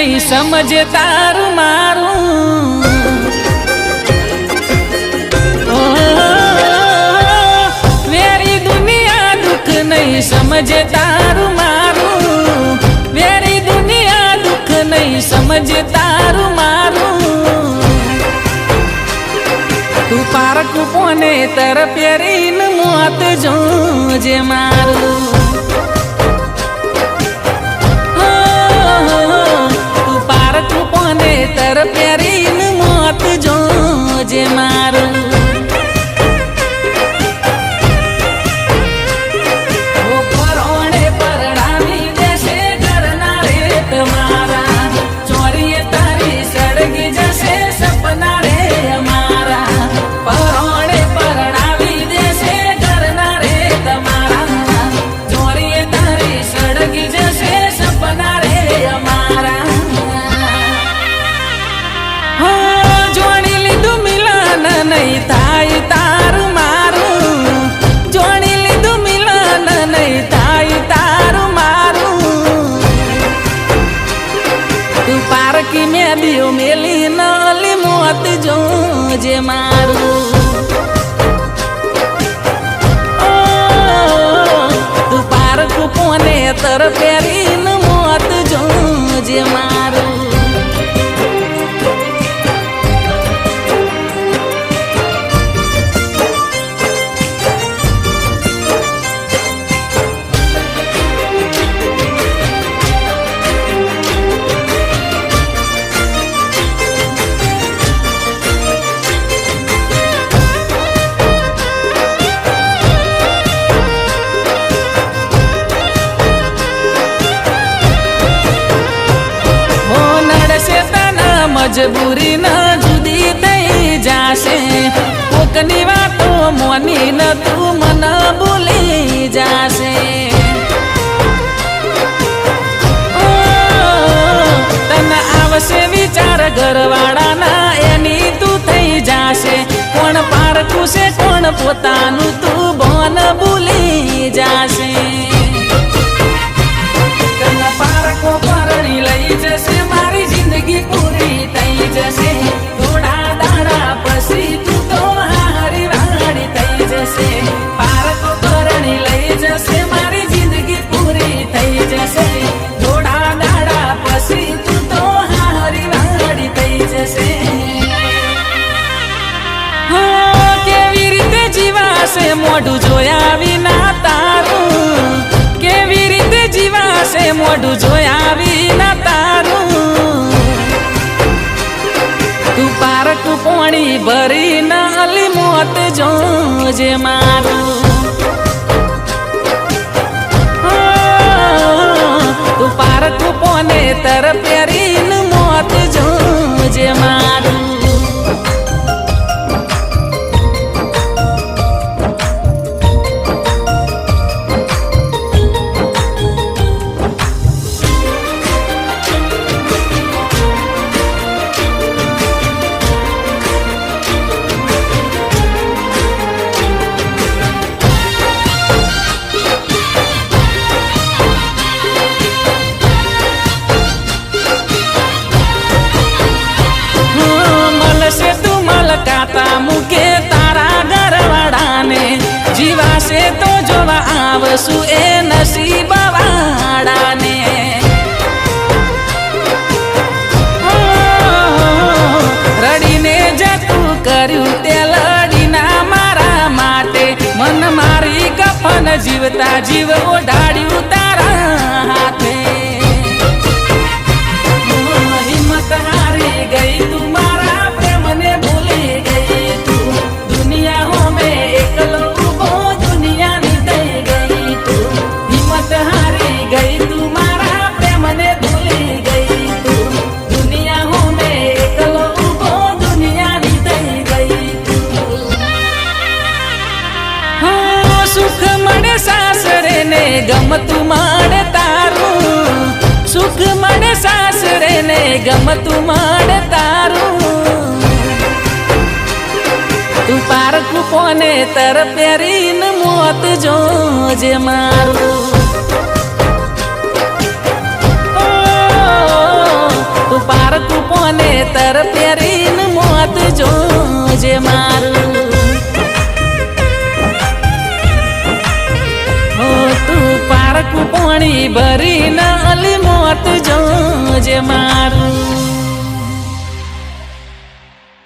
નહીં સમજે તારું મારું. વેરી દુનિયા દુઃખ નહીં સમજે તારું મારું. વેરી દુનિયા દુઃખ નહીં સમજે તારું મારું. તું પારકું પોને તર પહેરીને મોત જોજે મારું. પોને તર તું પારકી મેલ્યો મેલી નાલી મોત જોજે મારું. ઓ, તું પારકું કોને તર પહેરીને મોત જોજે મારું. મજબૂરી ન જુદી થઈ જાશે. કોકની વાતો મોની ન તું મન ભૂલી જાશે. તને આવશે વિચાર ઘરવાળાના, એની તું થઈ જાશે. કોણ પારખું છે, કોણ પોતાનું પોણી ભરી નાલી મોત જોજે મારું. તું પારકું પોને તર પહેરીને આવશું એ નસીબ વાળાને. રડીને જતું કર્યું તે લડીના મારા માટે. મન મારી કફન જીવતા જીવ ઓઢાડ્યું સાસરે ને ગમતું માણ તારું. સુખ મને સાસરે ને ગમતું માણ તારું. તું પારકું કોને તર પહેરીને મોત જોજે મારું. ઓ, તર પહેરીને મોત જોજે મારું. પાણી ભરીને અલી મોત જોજે મારું